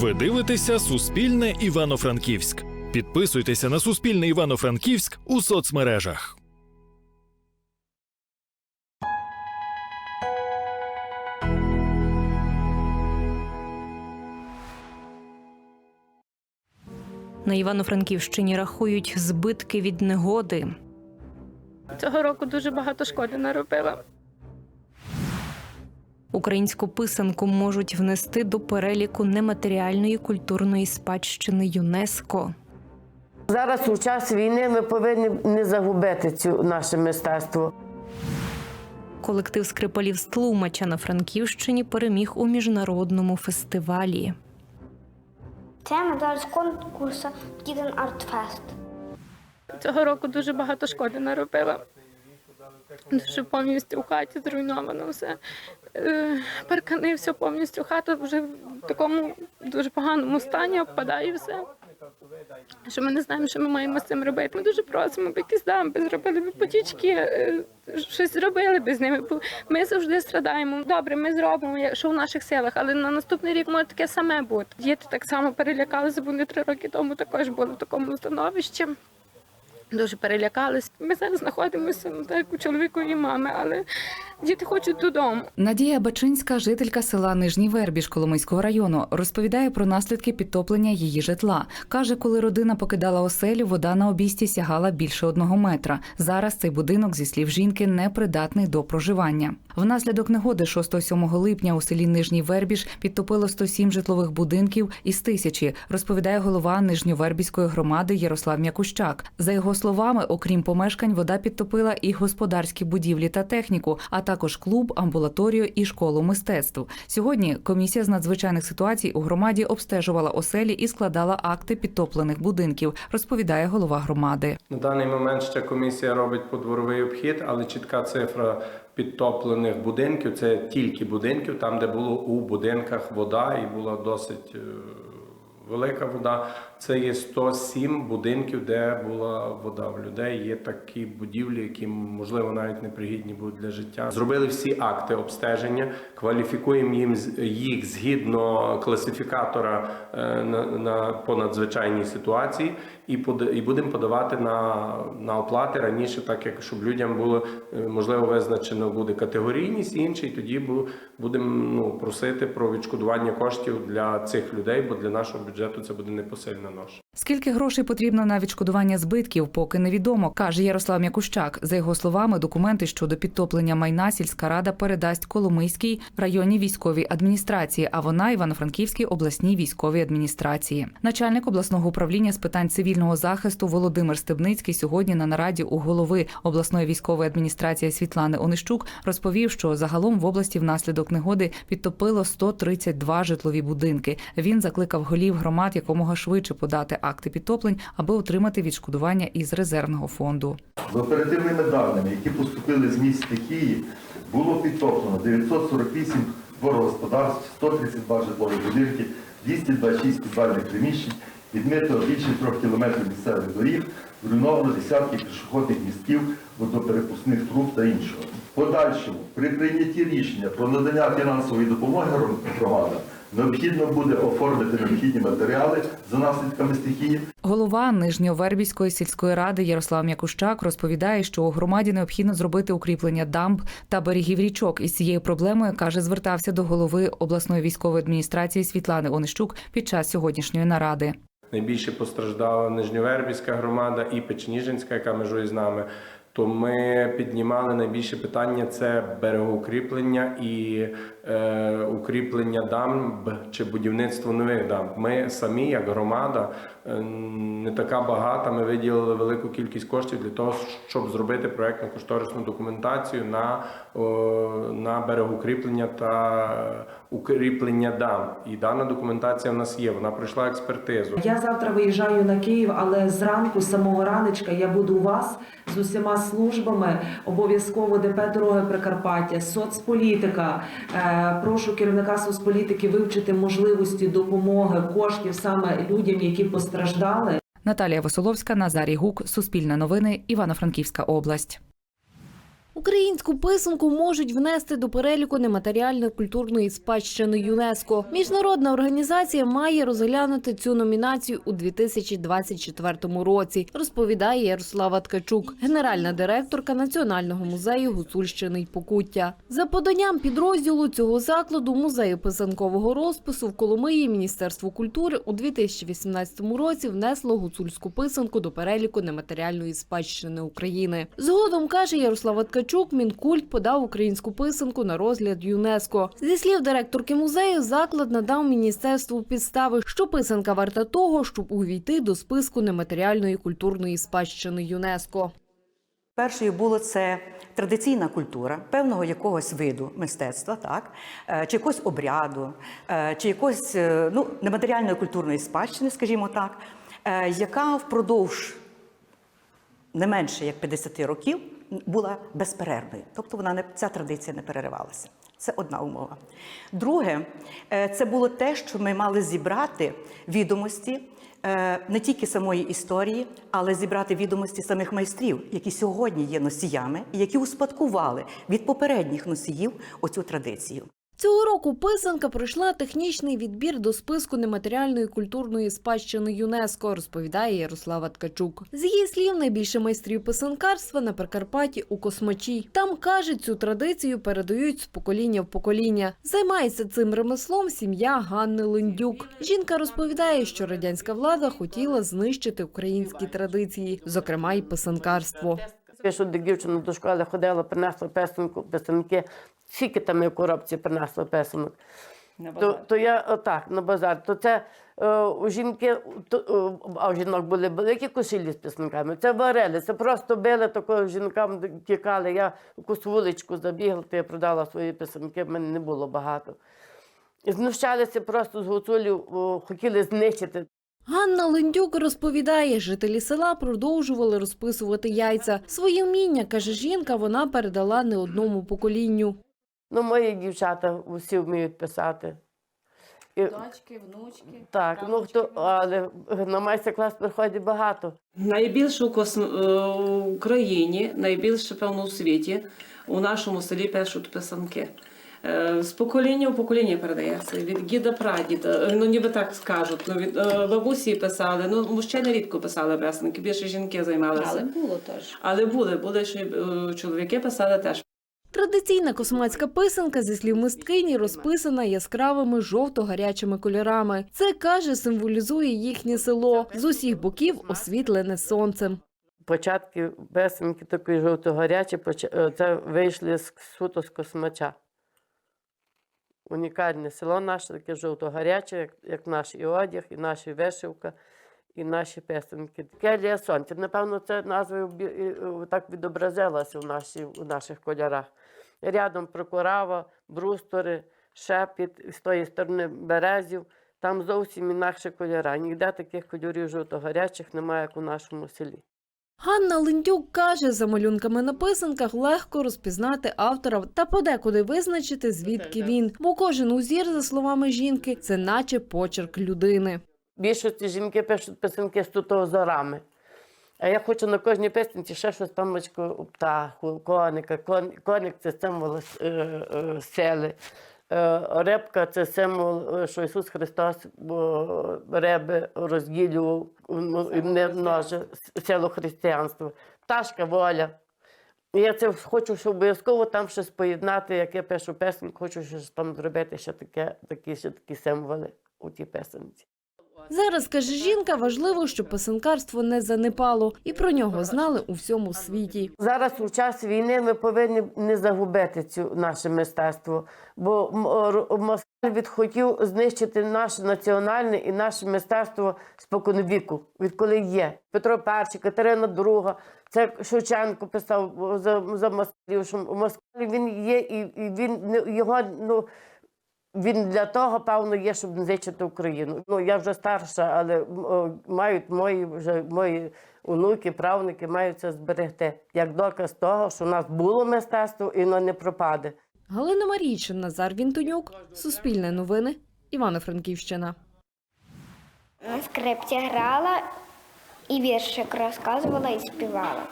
Ви дивитеся Суспільне Івано-Франківськ. Підписуйтеся на Суспільне Івано-Франківськ у соцмережах. На Івано-Франківщині рахують збитки від негоди. Цього року дуже багато шкоди наробила. Українську писанку можуть внести до переліку нематеріальної культурної спадщини ЮНЕСКо. Зараз у час війни ми повинні не загубити цю наше мистецтво. Колектив скрипалів з Тлумача на Франківщині переміг у міжнародному фестивалі. Це медаль з конкурсу Діден Артфест. Цього року дуже багато шкоди наробила. Дуже повністю у хаті зруйновано все. Е, Паркани, повністю. Хата вже в такому дуже поганому стані, обпадає все. Що ми не знаємо, що ми маємо з цим робити. Ми дуже просимо, б якісь дамби зробили б потічки, е, щось зробили б з ними. Бо Ми завжди страдаємо. Добре, ми зробимо, що в наших силах, але на наступний рік може таке саме бути. Діти так само перелякалися, бо вони три роки тому також були в такому становищі. Дуже перелякались. Ми зараз знаходимося ну, так, у чоловікові мами, але діти хочуть додому. Надія Бачинська, жителька села Нижній Вербіж Коломийського району, розповідає про наслідки підтоплення її житла. Каже, коли родина покидала оселю, вода на обійсті сягала більше одного метра. Зараз цей будинок, зі слів жінки, непридатний до проживання. Внаслідок негоди 6-7 липня у селі Нижній Вербіж підтопило 107 житлових будинків із тисячі, розповідає голова Нижньовербіської громади Ярослав Мякущак. За його словами, окрім помешкань, вода підтопила і господарські будівлі та техніку, а також клуб, амбулаторію і школу мистецтв. Сьогодні комісія з надзвичайних ситуацій у громаді обстежувала оселі і складала акти підтоплених будинків, розповідає голова громади. На даний момент ще комісія робить подворовий обхід, але чітка цифра підтоплених будинків це тільки будинків, там, де було у будинках вода і була досить е, велика вода. Це є 107 будинків, де була вода. В людей є такі будівлі, які можливо навіть непригідні будуть для життя. Зробили всі акти обстеження, кваліфікуємо їм їх згідно класифікатора е, на, на по надзвичайній ситуації, і і будемо подавати на, на оплати раніше, так як щоб людям було е, можливо визначено буде категорійність інша, і тоді будемо ну, просити про відшкодування коштів для цих людей, бо для нашого бюджету це буде непосильна ноша. Скільки грошей потрібно на відшкодування збитків, поки невідомо, каже Ярослав Мякущак. За його словами, документи щодо підтоплення майна сільська рада передасть Коломийській районній військовій адміністрації, а вона Івано-Франківській обласній військовій адміністрації. Начальник обласного управління з питань цивільного захисту Володимир Стебницький сьогодні на нараді у голови обласної військової адміністрації Світлани Онищук розповів, що загалом в області внаслідок негоди підтопило 132 житлові будинки. Він закликав голів громад якомога швидше подати акти підтоплень, аби отримати відшкодування із резервного фонду. За оперативними даними, які поступили з міст стихії, було підтоплено 948 дворогосподарств, 132 житлові будинки, 226 підвальних приміщень, відмито більше трьох кілометрів місцевих доріг, зруйновано десятки пішохідних містків, водоперепускних труб та іншого. Подальшому, при прийнятті рішення про надання фінансової допомоги громадам, необхідно буде оформити необхідні матеріали за наслідками стихії, Голова Нижньовербівської сільської ради Ярослав Мякущак розповідає, що у громаді необхідно зробити укріплення дамб та берегів річок. Із цією проблемою каже, звертався до голови обласної військової адміністрації Світлани Онищук під час сьогоднішньої наради. Найбільше постраждала Нижньовербівська громада і Печеніжинська, яка межує з нами. То ми піднімали найбільше питання це берегоукріплення і е, укріплення дамб чи будівництво нових дамб. Ми самі, як громада, е, не така багата. Ми виділили велику кількість коштів для того, щоб зробити проектно кошторисну документацію на, о, на берегоукріплення та укріплення дамб. І дана документація в нас є. Вона пройшла експертизу. Я завтра виїжджаю на Київ, але зранку, з самого раночка, я буду у вас з усіма службами. Обов'язково ДП дороги Прикарпаття, соцполітика. Е, Прошу керівника соцполітики вивчити можливості допомоги коштів саме людям, які постраждали. Наталія Василовська, Назарій Гук, Суспільне новини, Івано-Франківська область. Українську писанку можуть внести до переліку нематеріальної культурної спадщини ЮНЕСКо. Міжнародна організація має розглянути цю номінацію у 2024 році. Розповідає Ярослава Ткачук, генеральна директорка Національного музею Гуцульщини й Покуття. За поданням підрозділу цього закладу музею писанкового розпису в Коломиї Міністерство культури у 2018 році внесло гуцульську писанку до переліку нематеріальної спадщини України. Згодом каже Ярослава Ткачук, Мінкульт подав українську писанку на розгляд ЮНЕСКо. Зі слів директорки музею, заклад надав міністерству підстави, що писанка варта того, щоб увійти до списку нематеріальної культурної спадщини ЮНЕСКо. Першою було це традиційна культура певного якогось виду мистецтва, так е, чи якогось обряду, е, чи якогось е, ну, нематеріальної культурної спадщини, скажімо так, яка впродовж не менше як 50 років була безперервною. Тобто вона не ця традиція не переривалася. Це одна умова. Друге, е, це було те, що ми мали зібрати відомості е, не тільки самої історії, але зібрати відомості самих майстрів, які сьогодні є носіями і які успадкували від попередніх носіїв оцю традицію. Цього року писанка пройшла технічний відбір до списку нематеріальної культурної спадщини ЮНЕСКо, розповідає Ярослава Ткачук. З її слів, найбільше майстрів писанкарства на Прикарпатті у Космачі. Там каже, цю традицію передають з покоління в покоління. Займається цим ремеслом сім'я Ганни Линдюк. Жінка розповідає, що радянська влада хотіла знищити українські традиції, зокрема й писанкарство. Я що дівчина до школи ходила, принесла песенку, писанки, скільки там я в коробці принесла песенок. То, то я отак на базар. То це е, у жінки, то, е, а у жінок були великі кошелі з писанками. Це варили, це просто били такого жінкам тікали. Я якусь вуличку забігла, то я продала свої писанки, в мене не було багато. Знущалися просто з гуцулів, хотіли знищити. Ганна Лендюк розповідає, жителі села продовжували розписувати яйця. Свої вміння, каже жінка, вона передала не одному поколінню. Ну, мої дівчата усі вміють писати. І, Дочки, внучки. так, ну хто, але на майстер-клас приходить багато. Найбільше у косм... е, в Україні, найбільше, певно, у світі, у нашому селі пишуть писанки. Е, З покоління в покоління передається, від діда прадіда, Е, ну ніби так скажуть. Ну, від е, бабусі писали, ну мужчини рідко писали писанки, більше жінки займалися. Але було теж. Але були, були, що е, чоловіки писали теж. Традиційна космацька писанка, зі слів мисткині, розписана яскравими жовто-гарячими кольорами. Це, каже, символізує їхнє село. З усіх боків освітлене сонцем. Початки песенки такої жовто-гарячі, е, це вийшли з суто з космача. Унікальне село наше, таке жовто-гаряче, як, як наш і одяг, і наша вишивка, і наші песенки. Келія сонця. Напевно, це назва е, так відобразилася у, нашій, у наших кольорах. Рядом прокурава, брустори, шепіт, з тої сторони березів. Там зовсім інакші кольори. Ніде таких кольорів жовто-гарячих немає, як у нашому селі. Ганна Линдюк каже, за малюнками на писанках легко розпізнати автора та подекуди визначити, звідки він. Бо кожен узір, за словами жінки, це наче почерк людини. Більшості жінки пишуть писанки з тут зорами. А я хочу на кожній писанці ще щось там очко птаху, коника. Кон, коник це символ е, е, сили. Е, рибка це символ, е, що Ісус Христос бо, риби розділював ну, і не множив силу християнства. Пташка воля. Я це хочу, щоб обов'язково там щось поєднати, як я пишу песенку, хочу щось там зробити ще таке, такі, ще такі символи у тій песенці. Зараз, каже жінка, важливо, щоб писанкарство не занепало, і про нього знали у всьому світі. Зараз у час війни ми повинні не загубити цю наше мистецтво, бо Москаль відхотів знищити наше національне і наше мистецтво споконвіку, відколи є. Петро І, Катерина II, це Шевченко писав за, за москалів, що Москаль він є, і, і він його ну. Він для того, певно, є, щоб знищити Україну. Ну, я вже старша, але о, мають мої вже мої онуки, правнуки мають це зберегти як доказ того, що у нас було мистецтво і воно не пропаде. Галина Марійчин, Назар Вінтонюк, Суспільне новини, Івано-Франківщина. На скрипці грала і віршик розказувала і співала.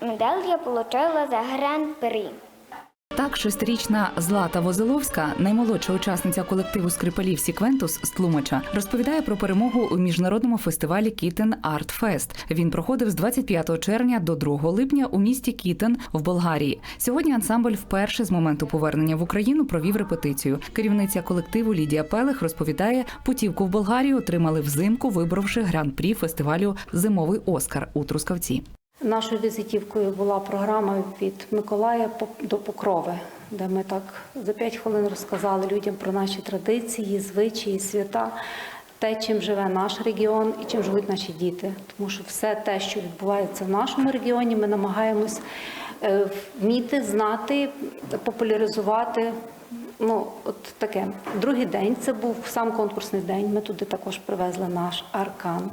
медаль я отримала за гран-при. Так, шестирічна Злата Возиловська, наймолодша учасниця колективу скрипалів Сіквентус з Тлумача, розповідає про перемогу у міжнародному фестивалі Кітен Арт Фест. Він проходив з 25 червня до 2 липня у місті Кітен в Болгарії. Сьогодні ансамбль вперше з моменту повернення в Україну провів репетицію. Керівниця колективу Лідія Пелех розповідає, путівку в Болгарію отримали взимку, вибравши гран-прі фестивалю Зимовий Оскар у Трускавці. Нашою візитівкою була програма від Миколая до Покрови, де ми так за 5 хвилин розказали людям про наші традиції, звичаї, свята, те, чим живе наш регіон і чим живуть наші діти. Тому що все те, що відбувається в нашому регіоні, ми намагаємось е, вміти, знати, популяризувати. Ну, от таке. Другий день це був сам конкурсний день. Ми туди також привезли наш аркан.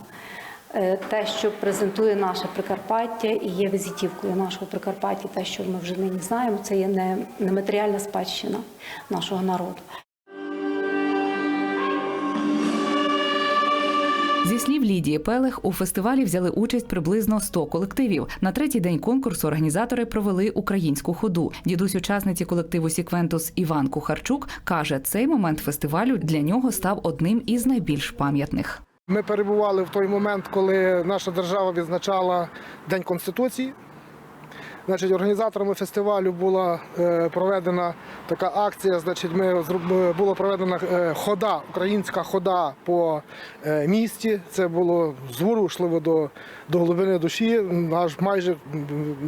Е, Те, що презентує наше Прикарпаття і є візитівкою нашого Прикарпаття, те, що ми вже нині знаємо, це є не- нематеріальна спадщина нашого народу. Зі слів Лідії Пелех, у фестивалі взяли участь приблизно 100 колективів. На третій день конкурсу організатори провели українську ходу. Дідусь учасниці колективу Сіквентус Іван Кухарчук каже, цей момент фестивалю для нього став одним із найбільш пам'ятних. Ми перебували в той момент, коли наша держава відзначала День Конституції. Значить, організаторами фестивалю була е, проведена така акція. Значить, ми була проведена е, хода, українська хода по е, місті. Це було зворушливо до, до глибини душі, аж майже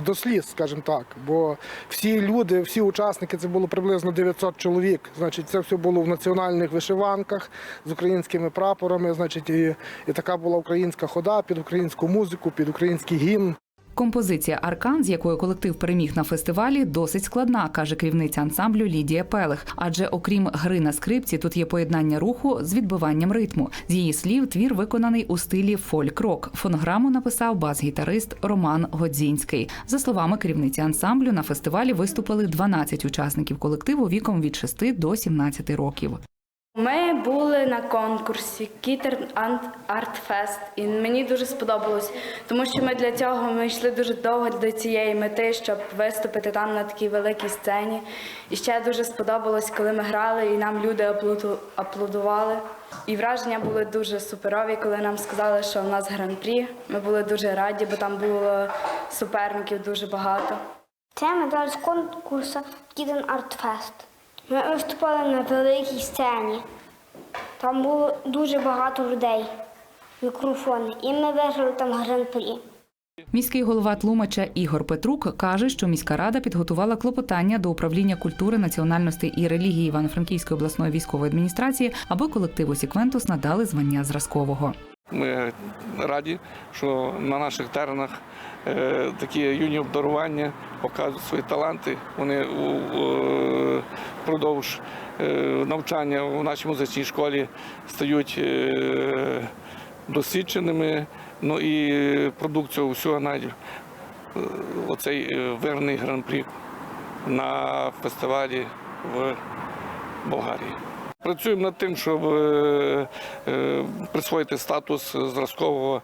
до сліз, скажімо так. Бо всі люди, всі учасники, це було приблизно 900 чоловік. Значить, це все було в національних вишиванках з українськими прапорами. Значить, і, і така була українська хода під українську музику, під український гімн. Композиція Аркан, з якою колектив переміг на фестивалі, досить складна, каже керівниця ансамблю Лідія Пелех. Адже окрім гри на скрипці, тут є поєднання руху з відбиванням ритму. З її слів, твір виконаний у стилі фольк-рок. Фонограму написав бас-гітарист Роман Годзінський. За словами керівниці ансамблю, на фестивалі виступили 12 учасників колективу віком від 6 до 17 років. Ми були на конкурсі Кітер Арт Фест, і мені дуже сподобалось, тому що ми для цього ми йшли дуже довго до цієї мети, щоб виступити там на такій великій сцені. І ще дуже сподобалось, коли ми грали, і нам люди аплодували. І враження були дуже суперові, коли нам сказали, що в нас гран-прі. Ми були дуже раді, бо там було суперників дуже багато. Це медаль з конкурсу Кіден Арт Фест. Ми виступали на великій сцені. Там було дуже багато людей, мікрофони, і ми виграли там гран-прі. Міський голова Тлумача Ігор Петрук каже, що міська рада підготувала клопотання до управління культури, національностей і релігії Івано-Франківської обласної військової адміністрації, аби колективу Сіквентус надали звання зразкового. Ми раді, що на наших теренах е, такі юні обдарування показують свої таланти. Вони у, у- впродовж е, навчання у нашій музичній школі стають е, досвідченими. Ну і продукцію всього навіть е, оцей виграний гран-прі на фестивалі в Болгарії. Працюємо над тим, щоб присвоїти статус зразкового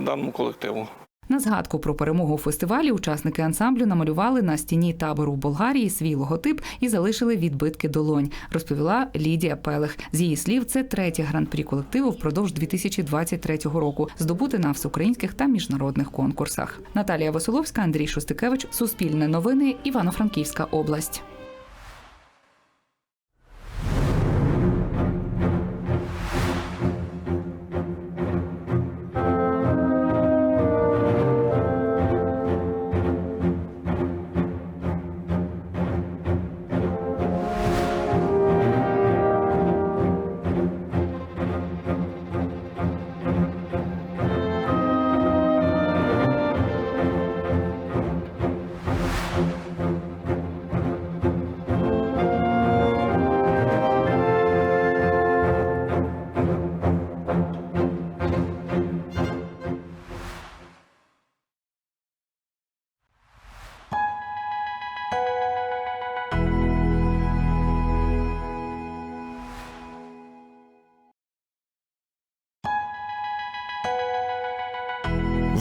даному колективу. На згадку про перемогу у фестивалі учасники ансамблю намалювали на стіні табору в Болгарії свій логотип і залишили відбитки долонь, розповіла Лідія Пелех. З її слів, це третє гран-прі колективу впродовж 2023 року, здобути на всеукраїнських та міжнародних конкурсах. Наталія Василовська, Андрій Шостикевич, Суспільне новини, Івано-Франківська область.